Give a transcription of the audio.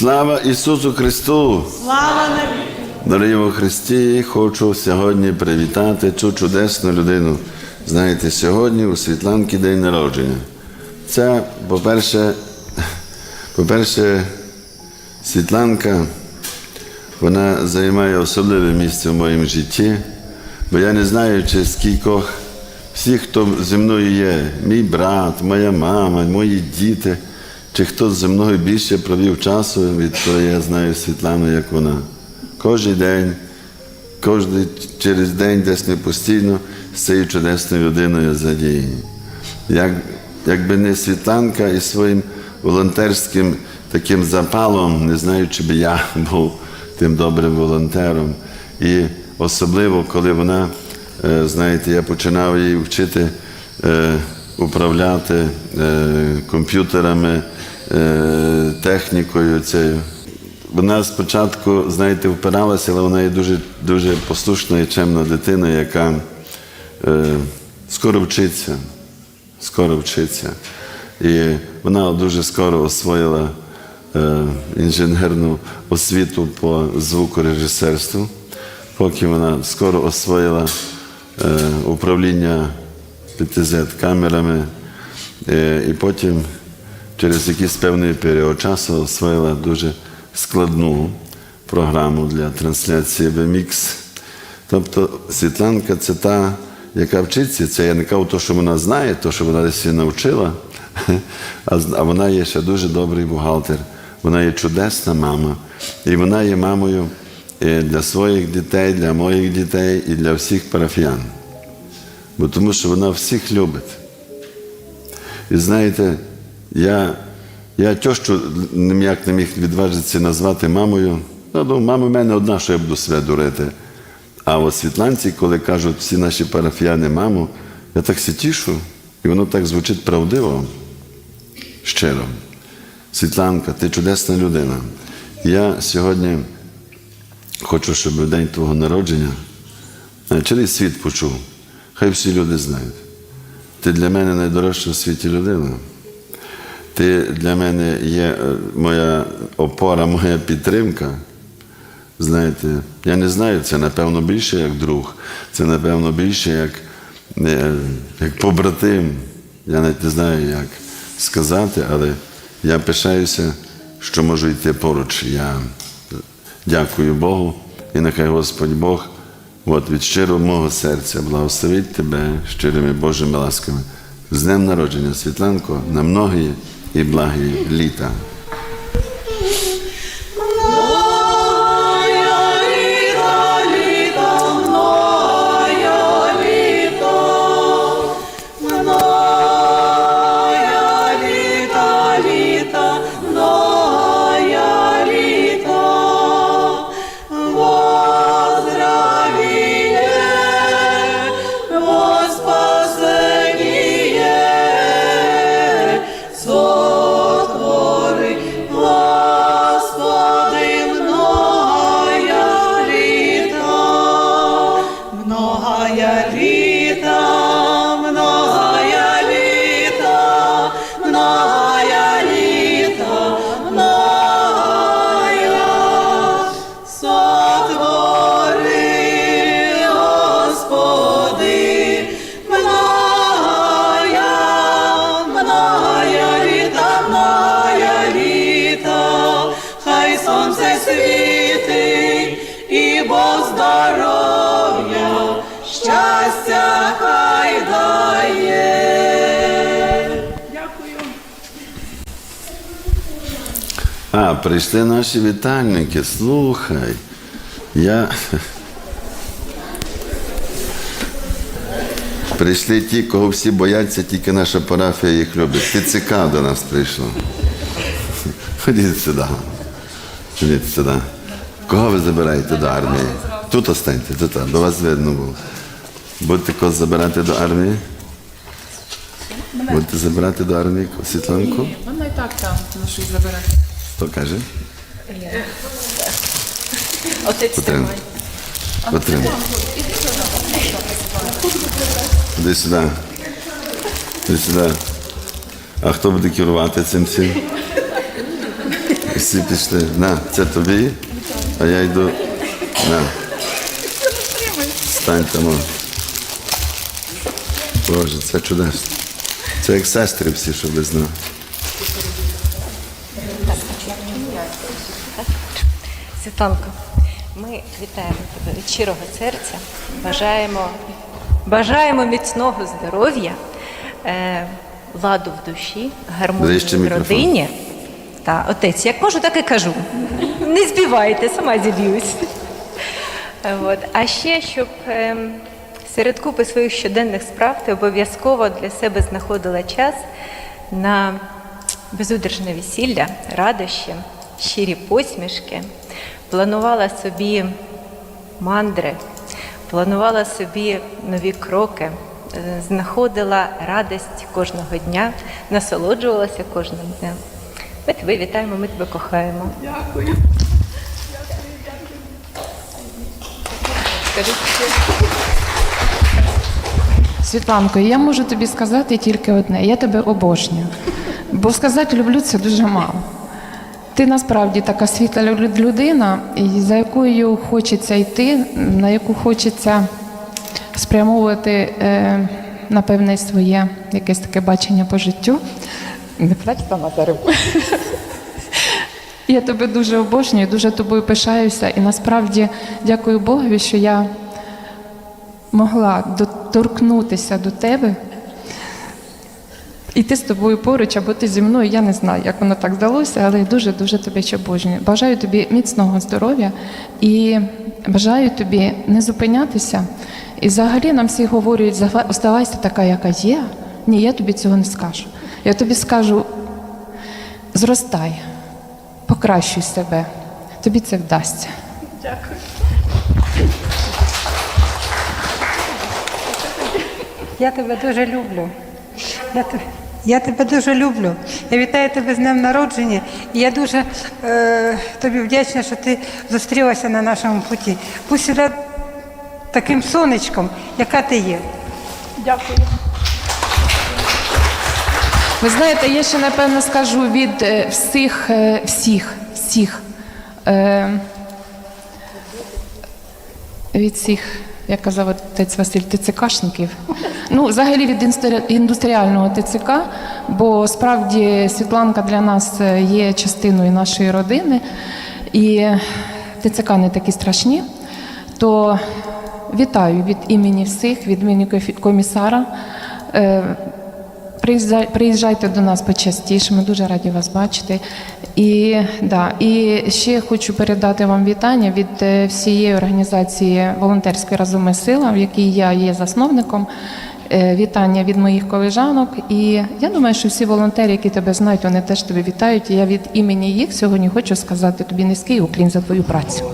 Слава Ісусу Христу! Слава! Дорогі во Христі, хочу сьогодні привітати цю чудесну людину. Знаєте, сьогодні у Світланки день народження. Це, по-перше, по-перше, Світланка, вона займає особливе місце в моєму житті, бо я не знаю, чи скількох всіх, хто зі мною є, мій брат, моя мама, мої діти, чи хто зі мною більше провів часу, відколи я знаю Світлану, як вона. Кожен день, кожен через день десь не постійно з цією чудесною людиною задіяні. Як, якби не Світланка і своїм волонтерським таким запалом, не знаю, чи би я був тим добрим волонтером. І особливо, коли вона, е, знаєте, я починав її вчити е, управляти е, комп'ютерами, технікою цією. Вона спочатку, знаєте, впиралася, але вона є дуже, дуже послушна і чемна дитина, яка е, скоро вчиться, скоро вчиться. І вона дуже скоро освоїла е, інженерну освіту по звукорежисерству, поки вона скоро освоїла е, управління ПТЗ камерами, е, і потім через якийсь певний період часу освоїла дуже складну програму для трансляції VMix. Тобто Світланка це та, яка вчиться, це я не кажу, то, що вона знає, то, що вона десь навчила, а а вона є ще дуже добрий бухгалтер, вона є чудесна мама, і вона є мамою е, для своїх дітей, для моїх дітей і для всіх парафіян. Бо тому що вона всіх любить. І знаєте, я, я тещу ніяк не міг відважитися назвати мамою. Ну, ну, мама в мене одна, що я буду себе дурити. А от світланці, коли кажуть всі наші парафіяни маму, я так се тішу, і воно так звучить правдиво, щиро. Світланка, ти чудесна людина. Я сьогодні хочу, щоб в день твого народження через світ почув. Хай всі люди знають. Ти для мене найдорожча в світі людина. Ти для мене є е, моя опора, моя підтримка. Знаєте, я не знаю, це напевно більше як друг, це напевно більше як, е, як побратим. Я навіть не знаю, як сказати, але я пишаюся, що можу йти поруч. Я дякую Богу і нехай Господь Бог от від щирого мого серця благословить тебе щирими Божими ласками. З днем народження, Світланко, на многі і благі А, прийшли наші вітальники, слухай. Я. Прийшли ті, кого всі бояться, тільки наша парафія їх любить. ТЦК до нас прийшло. Ходіть сюди. Ходіть сюди. Кого ви забираєте до армії? Тут останьте, тут, до вас видно було. Будете когось забирати до армії? Будете забирати до армії Світланку? Вона і так там на щось забере. Хто каже? Отець. Потрібно. Іди сюди. Іди сюди. А хто буде керувати цим всім? Всі пішли. На, це тобі, а я йду. На. Стань там. Боже, це чудесно. Це як сестри всі, щоб ви знали. Світланко, ми вітаємо тебе від щирого серця. Бажаємо, бажаємо міцного здоров'я, е, ладу в душі, гармонії в родині. Та, отець, як можу, так і кажу. Не збивайте, сама зіб'юсь. Е, От. А ще, щоб ем, серед купи своїх щоденних справ ти обов'язково для себе знаходила час на безудержне весілля, радощі, щирі посмішки, планувала собі мандри, планувала собі нові кроки, е, знаходила радість кожного дня, насолоджувалася кожним днем. Ми тебе вітаємо, ми тебе кохаємо. Дякую. Світланко, я можу тобі сказати тільки одне: я тебе обожнюю. Бо сказати люблю це дуже мало. Ти насправді така світла лю- людина, за якою хочеться йти, на яку хочеться спрямовувати, е, напевне, своє якесь таке бачення по життю. Не плач сама зараз. Я тебе дуже обожнюю, дуже тобою пишаюся. І насправді дякую Богові, що я могла доторкнутися до тебе. І ти з тобою поруч, або ти зі мною, я не знаю, як воно так здалося, але я дуже-дуже тебе ще обожнюю. Бажаю тобі міцного здоров'я і бажаю тобі не зупинятися. І взагалі нам всі говорять, оставайся така, яка є. Ні, я тобі цього не скажу. Я тобі скажу, зростай, покращуй себе. Тобі це вдасться. Дякую. Я тебе дуже люблю. Я, я тебе дуже люблю. Я вітаю тебе з днем народження. І я дуже е, тобі вдячна, що ти зустрілася на нашому путі. Будь сюди таким сонечком, яка ти є. Дякую. Ви знаєте, я ще напевно скажу від е, всіх, е, всіх, всіх, е, від всіх, як казав отець Василь, ТЦКшників. Ну, взагалі від індустріального ТЦК, бо справді Світланка для нас е, є частиною нашої родини, і ТЦК не такі страшні. То вітаю від імені всіх, від імені комісара. Приїжджай- Приїжджайте до нас почастіше, ми дуже раді вас бачити. І, да, і ще хочу передати вам вітання від е, всієї організації Волонтерська разуми сила, в якій я є засновником. Е, Вітання від моїх колежанок. І я думаю, що всі волонтери, які тебе знають, вони теж тебе вітають. І я від імені їх сьогодні хочу сказати тобі низький уклін за твою працю.